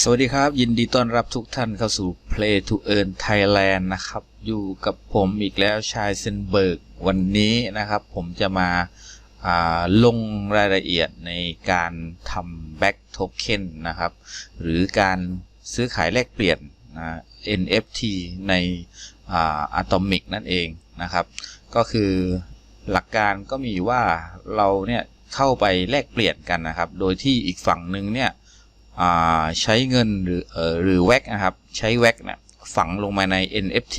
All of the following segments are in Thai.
สวัสดีครับ ยินดีต้อนรับทุกท่านเข้าสู่ Play to Earn Thailand นะครับ อยู่กับผมอีกแล้วชายเซนเบิร์กวันนี้นะครับ ผมจะมาาลงรายละเอียดในการทำ Back Token นะครับ หรือการซื้อขายแลกเปลี่ยนนะ NFT ในอ่า Atomic นั่นเองนะครับ ก็คือหลักการก็มีว่าเราเนี่ยเข้าไปแลกเปลี่ยนกันนะครับ โดยที่อีกฝั่งหนึ่งเนี่ย ใช้เงินหรือเอหรือแว็กนะครับ ใช้แว็กนี่ยฝังลงมาใน NFT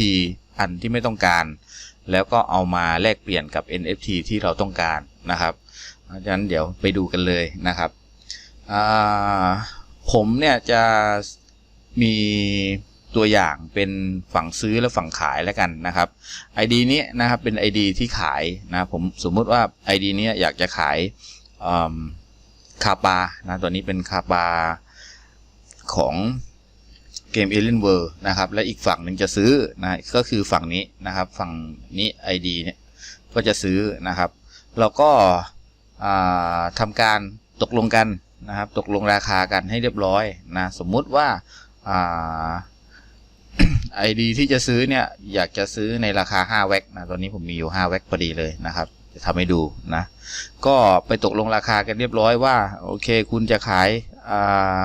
อันที่ไม่ต้องการ แล้วก็เอามาแลกเปลี่ยนกับ NFT ที่เราต้องการนะครับเพราะฉะนั้นเดี๋ยวไปดูกันเลยนะครับ ผมเนี่ยจะมีตัวอย่างเป็นฝั่งซื้อและฝั่งขายแล้วกันนะครับ ID นี้นะครับเป็น ID ที่ขายนะผมสมมุติว่า ID เนี้อยากจะขายคาปานะตัวนี้เป็นคาปา ของเกม Alien World นะครับ และอีกฝั่งหนึ่งจะซื้อนะก็คือฝั่งนี้นะครับ ฝั่งนี้ ID เนี่ยก็จะซื้อนะครับ เราก็ทำการตกลงกันนะครับ ตกลงราคากันให้เรียบร้อยนะสมมุติว่าอ่า ID ที่จะซื้อเนี่ยอยากจะซื้อในราคา 5 แว็กนะตอนนี้ผมมีอยู่ 5 แว็กพอดีเลยนะครับ จะทำให้ดูนะ ก็ไปตกลงราคากันเรียบร้อยว่า โอเค คุณจะขายอ่า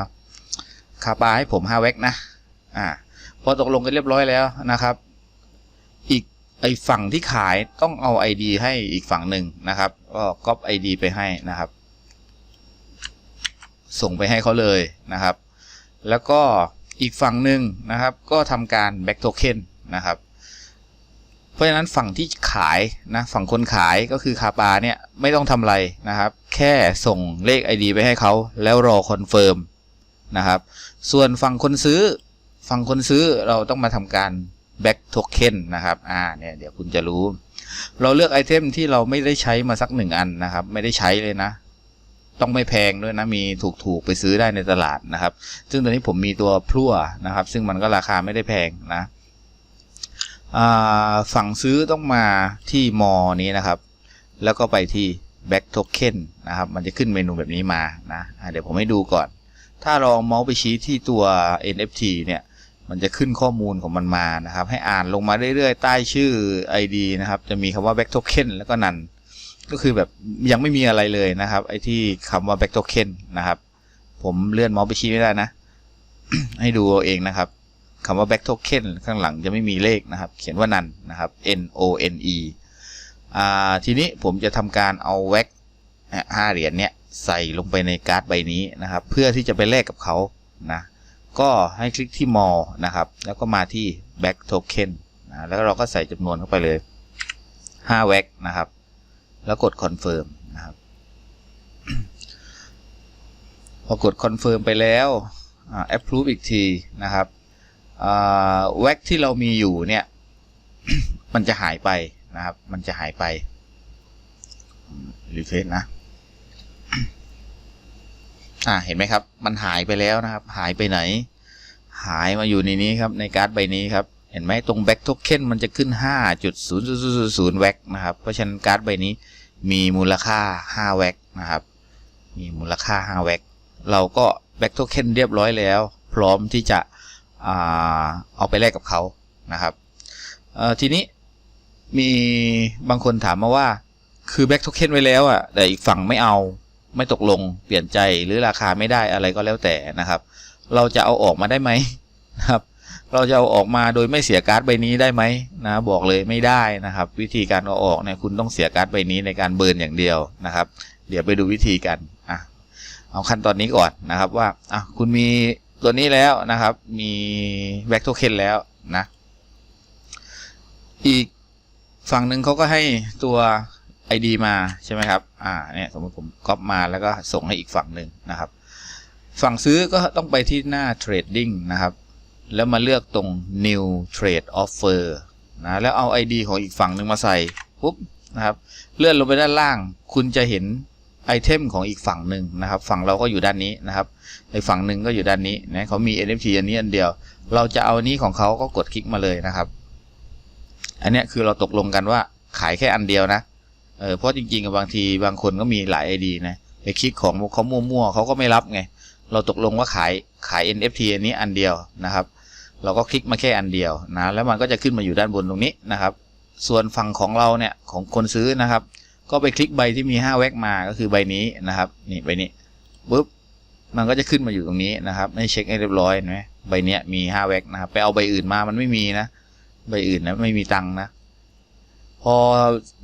คาปาให้ผม5แว็กนะอ่าพอตกลงกันเรียบร้อยแล้วนะครับ อีกไอฝั่งที่ขายต้องเอา ID ให้อีกฝั่งหนึ่งนะครับ ก็ก๊อป ID ไปให้นะครับ ส่งไปให้เขาเลยนะครับ แล้วก็อีกฝั่งหนึ่งนะครับ ก็ทำการ back token นะครับ เพราะฉะนั้นฝั่งที่ขายนะฝั่งคนขายก็คือคาปาเนี่ยไม่ต้องทำอะไรนะครับ แค่ส่งเลข ID ไปให้เขาแล้วรอคอนเฟิร์ม นะครับ ส่วนฝั่งคนซื้อ ฝั่งคนซื้อเราต้องมาทำการ back token นะครับ อ่า เนี่ย เดี๋ยวคุณจะรู้ เราเลือกไอเทมที่เราไม่ได้ใช้มาสักหนึ่งอันนะครับ ไม่ได้ใช้เลยนะ ต้องไม่แพงด้วยนะ มีถูกๆไปซื้อได้ในตลาดนะครับ ซึ่งตอนนี้ผมมีตัวพลั่วนะครับ ซึ่งมันก็ราคาไม่ได้แพงนะอ่าฝั่งซื้อต้องมาที่มอนี้นะครับ แล้วก็ไปที่ back token นะครับ มันจะขึ้นเมนูแบบนี้มานะ เดี๋ยวผมให้ดูก่อน ถ้าลองเมาส์ไปชี้ที่ตัว NFT เนี่ย มันจะขึ้นข้อมูลของมันมานะครับ ให้อ่านลงมาเรื่อยๆ ใต้ชื่อ ID นะครับ จะมีคำว่า back token แล้วก็นันก็คือแบบยังไม่มีอะไรเลยนะครับ ไอ้ที่คำว่า back token นะครับ ผมเลื่อนเมาส์ไปชี้ไม่ได้นะ ให้ดูเอาเองนะครับคำว่า back token ข้างหลังจะไม่มีเลขนะครับ เขียนว่านันนะครับ N O N E อ่าทีนี้ผมจะทำการเอาแว็กห้าเหรียญเนี่ย ใส่ลงไปในการ์ดใบนี้นะครับ เพื่อที่จะไปแลกกับเขานะก็ให้คลิกที่ more นะครับ แล้วก็มาที่ back token นะแล้วเราก็ใส่จำนวนเข้าไปเลย5แว็กนะครับ แล้วกด confirm นะครับ พอกด confirm ไปแล้วอ่า approve อีกทีนะครับแว็กที่เรามีอยู่เนี่ย มันจะหายไปนะครับ มันจะหายไปรีเฟซนะ อ่าเห็นไหมครับ มันหายไปแล้วนะครับ หายไปไหน หายมาอยู่ในนี้ครับในการ์ดใบนี้ครับ เห็นไหมตรง back token มันจะขึ้น5.0000แว็กนะครับ เพราะฉะนั้นการ์ดใบนี้มีมูลค่า 5 แว็กนะครับ มีมูลค่า 5 แว็กเราก็ back token เรียบร้อยแล้ว พร้อมที่จะอ่าเอาไปแลกกับเขานะครับเอ่อทีนี้มีบางคนถามมาว่า คือ back token ไว้แล้วอะแต่อีกฝั่งไม่เอา ไม่ตกลงเปลี่ยนใจหรือราคาไม่ได้อะไรก็แล้วแต่นะครับ เราจะเอาออกมาได้ไหมนะครับ เราจะเอาออกมาโดยไม่เสียการ์ดใบนี้ได้ไหมนะบอกเลยไม่ได้นะครับ วิธีการเอาออกเนี่ยคุณต้องเสียการ์ดใบนี้ในการเบิร์นอย่างเดียวนะครับ เดี๋ยวไปดูวิธีกันอะเอาขั้นตอนนี้ก่อนนะครับว่าอะคุณมีตัวนี้แล้วนะครับ มีแบ็กโทเค็นแล้วนะ อีกฝั่งหนึ่งเขาก็ให้ตัว ID มาใช่ไหมครับ อ่า เนี่ยสมมติผมก๊อปมาแล้วก็ส่งให้อีกฝั่งหนึ่งนะครับ ฝั่งซื้อก็ต้องไปที่หน้า trading นะครับ แล้วมาเลือกตรง new trade offer นะ แล้วเอา ID ของอีกฝั่งหนึ่งมาใส่ ปุ๊บ นะครับ เลื่อนลงไปด้านล่าง คุณจะเห็นไอเทมของอีกฝั่งหนึ่งนะครับ ฝั่งเราก็อยู่ด้านนี้นะครับไอฝั่งหนึ่งก็อยู่ด้านนี้นะเขามี NFT อันนี้อันเดียว เราจะเอาอันนี้ของเขาก็กดคลิกมาเลยนะครับ อันนี้คือเราตกลงกันว่าขายแค่อันเดียวนะ เออเพราะจริงๆกับบางทีบางคนก็มีหลายไอดีนะไปคลิกของเขามั่วๆเขาก็ไม่รับไงเราตกลงว่าขายขาย NFT อันนี้อันเดียวนะครับ เราก็คลิกมาแค่อันเดียวนะแล้วมันก็จะขึ้นมาอยู่ด้านบนตรงนี้นะครับ ส่วนฝั่งของเราเนี่ยของคนซื้อนะครับ ก็ไปคลิกใบที่มี 5 แว็กมาก็คือใบนี้นะครับนี่ใบนี้ปุ๊บมันก็จะขึ้นมาอยู่ตรงนี้นะครับให้เช็คให้เรียบร้อยนไหมใบเนี้ยมี 5 แว็กนะครับ ไปเอาใบอื่นมามันไม่มีนะ ใบอื่นนะไม่มีตังนะ พอ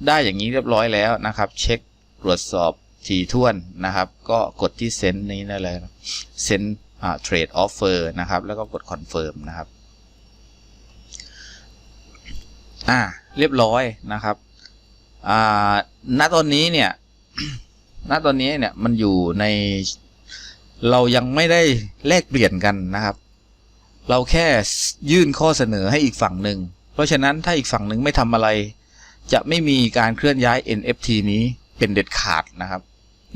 ได้อย่างนี้เรียบร้อยแล้วนะครับ เช็คตรวจสอบถี่ถ้วนนะครับ ก็กดที่เซ็นนี้ได้เลยเซ็นอ่าเทรดออฟเฟอร์นะครับ แล้วก็กดคอนเฟิร์มนะครับ อ่า เรียบร้อยนะครับ อ่า ณ ตอนนี้เนี่ย ณ ตอนนี้เนี่ย มันอยู่ใน เรายังไม่ได้แลกเปลี่ยนกันนะครับ เราแค่ยื่นข้อเสนอให้อีกฝั่งหนึ่ง เพราะฉะนั้นถ้าอีกฝั่งหนึ่งไม่ทำอะไร จะไม่มีการเคลื่อนย้าย NFT นี้เป็นเด็ดขาดนะครับ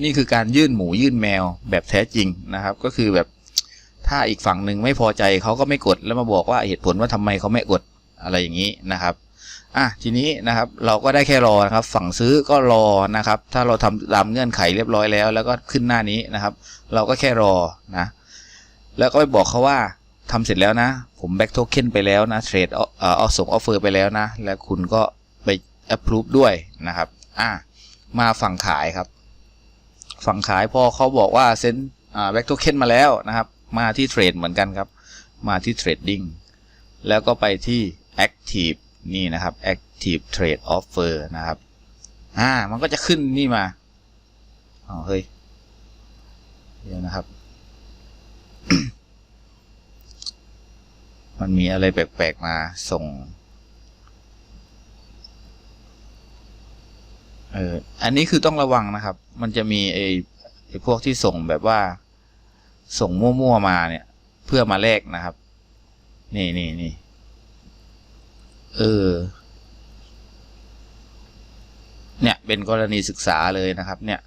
นี่คือการยื่นหมูยื่นแมวแบบแท้จริงนะครับ ก็คือแบบถ้าอีกฝั่งหนึ่งไม่พอใจเขาก็ไม่กดแล้วมาบอกว่าเหตุผลว่าทำไมเขาไม่กดอะไรอย่างนี้นะครับอะทีนี้นะครับเราก็ได้แค่รอนะครับ ฝั่งซื้อก็รอนะครับ ถ้าเราทำตามเงื่อนไขเรียบร้อยแล้ว แล้วก็ขึ้นหน้านี้นะครับ เราก็แค่รอนะแล้วก็ไปบอกเขาว่าทำเสร็จแล้วนะ ผมแบ็กโทเค็นไปแล้วนะเทรดเอ่อส่งออฟเฟอร์ไปแล้วนะ แล้วคุณก็ approve ด้วยนะครับอะมาฝั่งขายครับ ฝั่งขายพอเขาบอกว่าเซ็นอ่าแบ็กโทเค็นมาแล้วนะครับ มาที่เทรดเหมือนกันครับ มาที่ trading แล้วก็ไปที่ active นี่นะครับ active trade offer นะครับอ่ามันก็จะขึ้นนี่มาอ๋อเฮ้ยเดี๋ยวนะครับ มันมีอะไรแปลกๆมาส่ง เอออันนี้คือต้องระวังนะครับ มันจะมีไอ้ไอ้พวกที่ส่งแบบว่า ส่งมั่วๆมาเนี่ย เพื่อมาแลกนะครับ นี่นี่นี่เออ เนี่ยเป็นกรณีศึกษาเลยนะครับ เนี่ย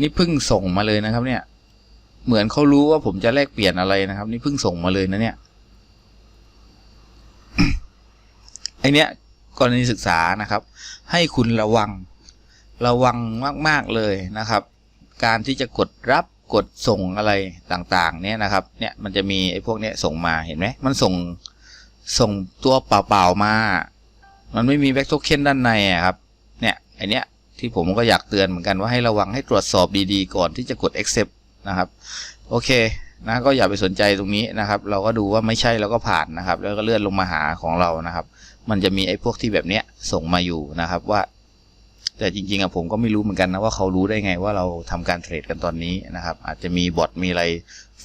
นี่เพิ่งส่งมาเลยนะครับ เนี่ย เหมือนเขารู้ว่าผมจะแลกเปลี่ยนอะไรนะครับ นี่เพิ่งส่งมาเลยนะเนี่ยไอเนี้ยกรณีศึกษานะครับ ให้คุณระวัง ระวังมาก ๆ เลยนะครับ การที่จะกดรับกดส่งอะไรต่างๆ เนี่ยนะครับ เนี่ยมันจะมีไอ้พวกเนี้ยส่งมาเห็นไหมมันส่งส่งตัวเปล่าๆมา มันไม่มีแบ็กโทเค็นด้านในอะครับ เนี่ยไอเนี้ยที่ผมก็อยากเตือนเหมือนกันว่าให้ระวังให้ตรวจสอบดีๆ ก่อนที่จะกด accept นะครับ โอเคนะก็อย่าไปสนใจตรงนี้นะครับ เราก็ดูว่าไม่ใช่เราก็ผ่านนะครับ แล้วก็เลื่อนลงมาหาของเรานะครับ มันจะมีไอ้พวกที่แบบเนี้ยส่งมาอยู่นะครับว่า แต่จริงๆอะผมก็ไม่รู้เหมือนกันนะว่าเขารู้ได้ไงว่าเราทำการเทรดกันตอนนี้นะครับ อาจจะมีบอทมีอะไร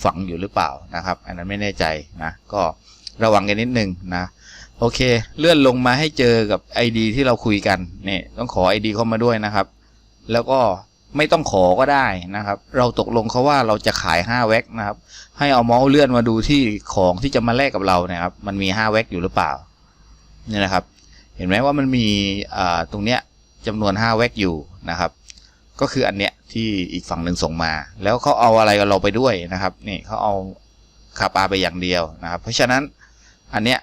ฝังอยู่หรือเปล่านะครับ อันนั้นไม่แน่ใจนะก็ระวังกันนิดนึงนะโอเค เลื่อนลงมาให้เจอกับ ID ที่เราคุยกันเนี่ยต้องขอ ID เข้ามาด้วยนะครับ แล้วก็ไม่ต้องขอก็ได้นะครับ เราตกลงเขาว่าเราจะขาย 5 แว็กนะครับ ให้เอาเมาส์เลื่อนมาดูที่ของที่จะมาแลกกับเรานี่ยครับ มันมี 5 แว็กอยู่หรือเปล่าเนี่ยนะครับ เห็นไหมว่ามันมีตรงเนี้ย จำนวน5แว็กอยู่นะครับ ก็คืออันเนี้ยที่อีกฝั่งหนึ่งส่งมา แล้วเขาเอาอะไรกับเราไปด้วยนะครับนี่เขาเอาคาปาไปอย่างเดียวนะครับ เพราะฉะนั้นอันเนี้ย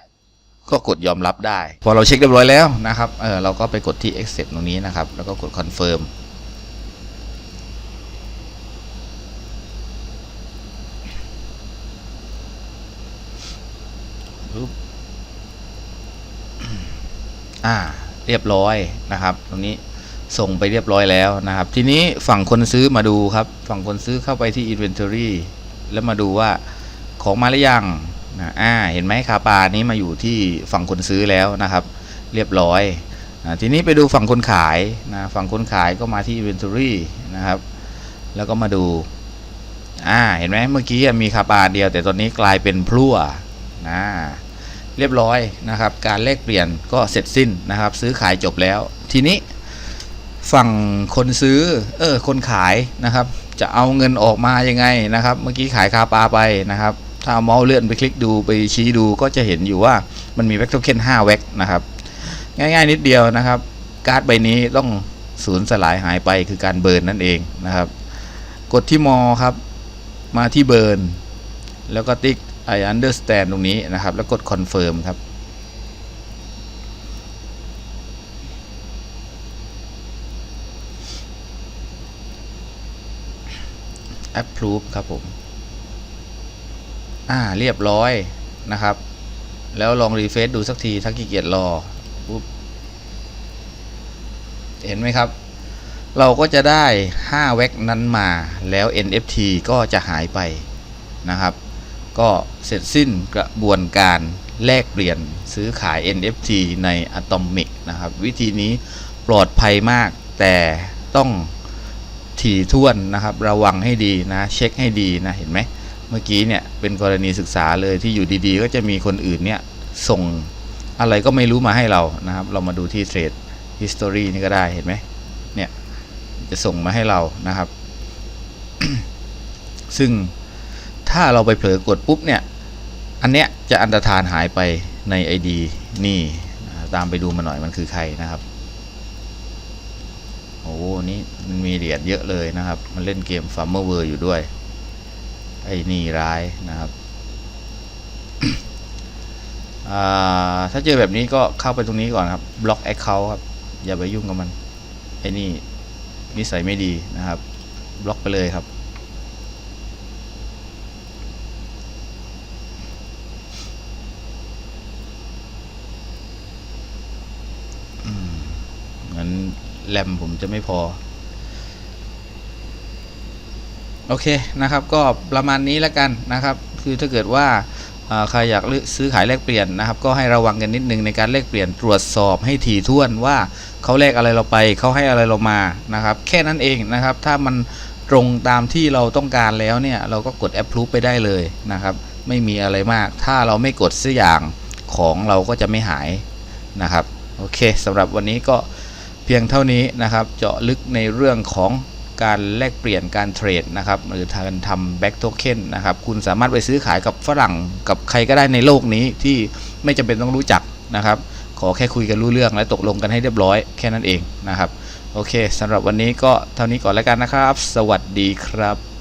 ก็กดยอมรับได้ พอเราเช็คเรียบร้อยแล้วนะครับเออเราก็ไปกดที่ accept ตรงนี้นะครับ แล้วก็กด confirm อ่า เรียบร้อยนะครับ ตรงนี้ส่งไปเรียบร้อยแล้วนะครับ ทีนี้ฝั่งคนซื้อมาดูครับ ฝั่งคนซื้อเข้าไปที่ inventory แล้วมาดูว่าของมาหรือยังนะอ่าเห็นไหมคาปานี้มาอยู่ที่ฝั่งคนซื้อแล้วนะครับ เรียบร้อยนะทีนี้ไปดูฝั่งคนขายนะฝั่งคนขายก็มาที่ inventory นะครับ แล้วก็มาดูอ่าเห็นไหมเมื่อกี้มีคาปาเดียว แต่ตอนนี้กลายเป็นพลั่วนะ เรียบร้อยนะครับ การแลกเปลี่ยนก็เสร็จสิ้นนะครับ ซื้อขายจบแล้ว ทีนี้ฝั่งคนซื้อเออคนขายนะครับ จะเอาเงินออกมายังไงนะครับ เมื่อกี้ขายคาปาไปนะครับ ถ้าเอาเมาส์เลื่อนไปคลิกดูไปชี้ดูก็จะเห็นอยู่ว่ามันมีแว็กโทเค็น5แว็กนะครับ ง่ายๆนิดเดียวนะครับ การ์ดใบนี้ต้องสูญสลายหายไปคือการเบิร์นนั่นเองนะครับ กดที่มอครับ มาที่เบิร์นแล้วก็ติ๊ก I understand ตรงนี้นะครับ แล้วกด confirm ครับ approve ครับผม อ่า เรียบร้อยนะครับ แล้วลองรีเฟซดูสักทีถ้าขี้เกียจรอปุ๊บเห็นไหมครับ เราก็จะได้ 5 แว็กนั้นมา แล้ว NFT ก็จะหายไปนะครับ ก็เสร็จสิ้นกระบวนการแลกเปลี่ยนซื้อขาย NFT ใน Atomic นะครับ วิธีนี้ปลอดภัยมากแต่ต้องถี่ถ้วนนะครับ ระวังให้ดีนะ เช็คให้ดีนะ เห็นไหม เมื่อกี้เนี่ย เป็นกรณีศึกษาเลยที่อยู่ดีๆ ก็จะมีคนอื่นเนี่ย ส่งอะไรก็ไม่รู้มาให้เรานะครับ เรามาดูที่เทรด history นี่ก็ได้เห็นไหมเนี่ย จะส่งมาให้เรานะครับ ซึ่ง ถ้าเราไปเผลอกดปุ๊บเนี่ย อันเนี้ยจะอันตรธานหายไปใน ID นี่อ่ตามไปดูมาหน่อยมันคือใครนะครับ โอ้โหนี่มันมีเหรียญเยอะเลยนะครับ มันเล่นเกม Farmer World อยู่ด้วย ไอ้นี่ร้ายนะครับ ถ้าเจอแบบนี้ก็เข้าไปตรงนี้ก่อนครับ บล็อก Account ครับ อย่าไปยุ่งกับมัน ไอ้นี่นิสัยไม่ดีนะครับ บล็อกไปเลยครับ อืมงั้น แรมผมจะไม่พอ โอเคนะครับ ก็ประมาณนี้แล้วกันนะครับ คือถ้าเกิดว่าใครอยากซื้อขายแลกเปลี่ยนนะครับ ก็ให้ระวังกันนิดนึงในการแลกเปลี่ยนตรวจสอบให้ถี่ถ้วนว่าเขาแลกอะไรเราไปเขาให้อะไรเรามานะครับ แค่นั้นเองนะครับ ถ้ามันตรงตามที่เราต้องการแล้วเนี่ยเราก็กด approve ไปได้เลยนะครับ ไม่มีอะไรมาก ถ้าเราไม่กดสักอย่างของเราก็จะไม่หายนะครับ โอเคสำหรับวันนี้ก็ เพียงเท่านี้นะครับ เจาะลึกในเรื่องของการแลกเปลี่ยนการเทรดนะครับหรือการทำแบ็กโทเค็นนะครับคุณสามารถไปซื้อขายกับฝรั่งกับใครก็ได้ในโลกนี้ที่ไม่จำเป็นต้องรู้จักนะครับ ขอแค่คุยกันรู้เรื่องและตกลงกันให้เรียบร้อยแค่นั้นเองนะครับ โอเคสำหรับวันนี้ก็เท่านี้ก่อนแล้วกันนะครับ สวัสดีครับ